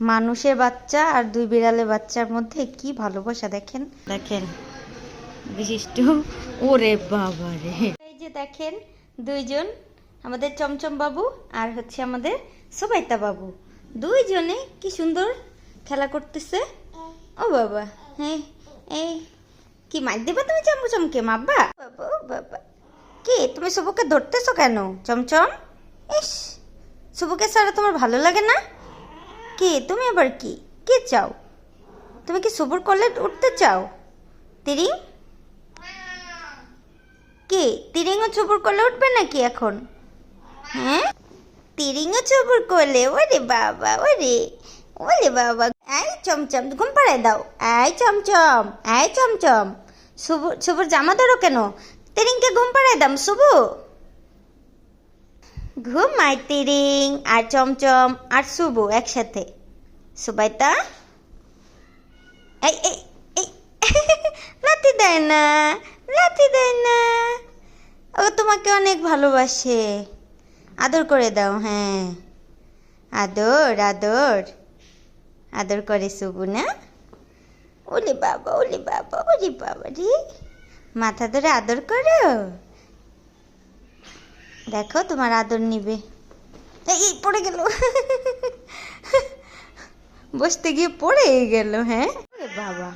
মানুষের বাচ্চা আর দুই বিড়ালের বাচ্চার মধ্যে কি ভালোবাসা দেখেন? দেখেন বিশিষ্ট। ওরে বাবা রে। এই যে দেখেন দুইজন আমাদের চমচম বাবু আর হচ্ছে আমাদের সোবাইতা বাবু। দুইজনে কি সুন্দর খেলা করতেছে? ও বাবা হ্যাঁ এই কি মার দেবা তুমি চমচমকে মাব্বা বাবা? বাবা। কি তুমি শুভকে ধরতেছো কেন চমচম? ইস শুভকে ছাড়া তোমার ভালো লাগে না? কি? তুমি আবার কি? কি চাও? তুমি কি শুভর কলে উঠতে চাও? তিরিং? কি? তিরিংও চুপুর করলে উঠবে নাকি এখন? হ্যাঁ? তিরিংও চুপুর করলে ওরে বাবা, ওরে ওরে বাবা। এই চমচম, ঘুম পাড়ায় দাও। এই চমচম এই চমচম। শুভু শুভুর জামা ধরো কেন? তিরিংকে ঘুম পাড়ায় দাম শুভু ঘুমাই তিরিং আর চমচম আর শুভু একসাথে। সুবাইতা এই এই দেয় না লাথি দেয় না। ও তোমাকে অনেক ভালোবাসে। আদর করে দাও হ্যাঁ। আদর আদর। আদর করে শুভু না? ওলে বাবা ওলে বাবা ওরে বাবা রে। মাথা ধরে আদর করো। দেখো তোমার আদর নিবে। এই পড়ে গেল। বসতে গিয়ে পড়ে গেল হ্যাঁ? বাবা।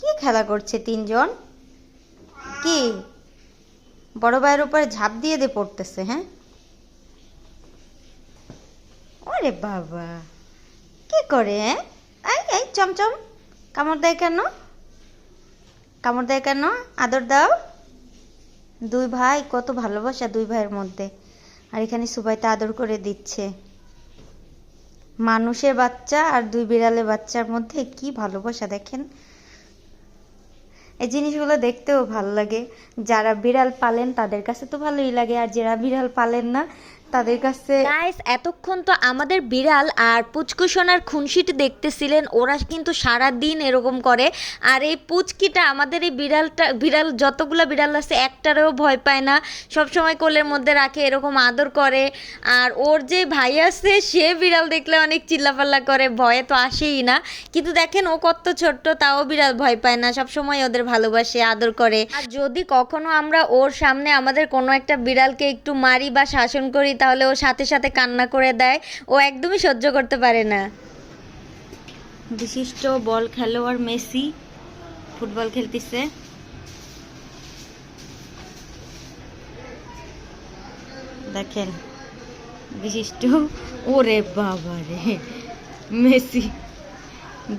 কি খেলা করছে তিনজন? কি? বড় ভাইয়ের উপরে ঝাঁপ দিয়ে দিয়ে পড়তেছে হ্যাঁ? ওরে বাবা। কি করে হ্যাঁ? এই এই চমচম। কামড় দেয় কেন? কামড় দেয় কেন? আদর দাও। দুই ভাই, কত ভালোবাসা দুই ভাইয়ের মধ্যে। আর এখানে সুবাইতে আদর করে দিচ্ছে। মানুষের বাচ্চা আর দুই বিড়ালের বাচ্চার মধ্যে কি ভালোবাসা, দেখেন। এই জিনিসগুলো দেখতেও ভালো লাগে। যারা বিড়াল পালেন, তাদের কাছে তো ভালোই লাগে। আর যারা বিড়াল পালেন না তাদের কাছে গাইস এতক্ষণ তো আমাদের বিড়াল আর পুচকুসোনার খুনশিটি দেখতেছিলেন, ওরা কিন্তু সারা দিন এরকম করে। আর এই পুচকিটা, আমাদের এই বিড়ালটা, বিড়াল, যতগুলো বিড়াল আছে, একটারেও ভয় পায় না। সব সময় কোলের মধ্যে রাখে, এরকম আদর করে। আর ওর যে ভাই আছে, সে বিড়াল দেখলে অনেক চিল্লাপাল্লা করে, ভয়ে তো আসেই না। কিন্তু দেখেন, ও কত ছোট্ট, তাও বিড়াল ভয় পায় না সব সময় ওদের ভালোবাসে, আদর করে। আর যদি কখনো আমরা ওর সামনে আমাদের কোনো একটা বিড়ালকে একটু মারি বা শাসন করি তাহলে ও সাথে সাথে কান্না করে দেয়। ও একদমই সহ্য করতে পারে না। বিশিষ্ট বল খেলোয়াড় মেসি ফুটবল খেলতেছে। দেখেন, বিশিষ্ট, ওরে বাবা রে মেসি,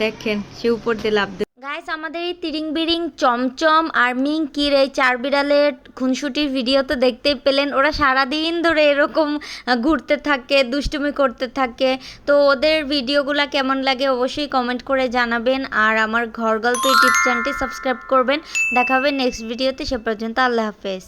দেখেন, সে উপর দিয়ে লাভ গাইস আমাদের এই তিরিং বিরিং চমচম আর মিঙ্কির এই চার বিড়ালের খুনসুটির ভিডিও তো দেখতেই পেলেন। ওরা সারাদিন ধরে এরকম ঘুরতে থাকে, দুষ্টুমি করতে থাকে। তো ওদের ভিডিওগুলো কেমন লাগে অবশ্যই কমেন্ট করে জানাবেন। আর আমার ঘর গল্প ইউটিউব চ্যানেলটি সাবস্ক্রাইব করবেন। দেখা হবে নেক্সট ভিডিওতে সে পর্যন্ত আল্লাহ হাফেজ।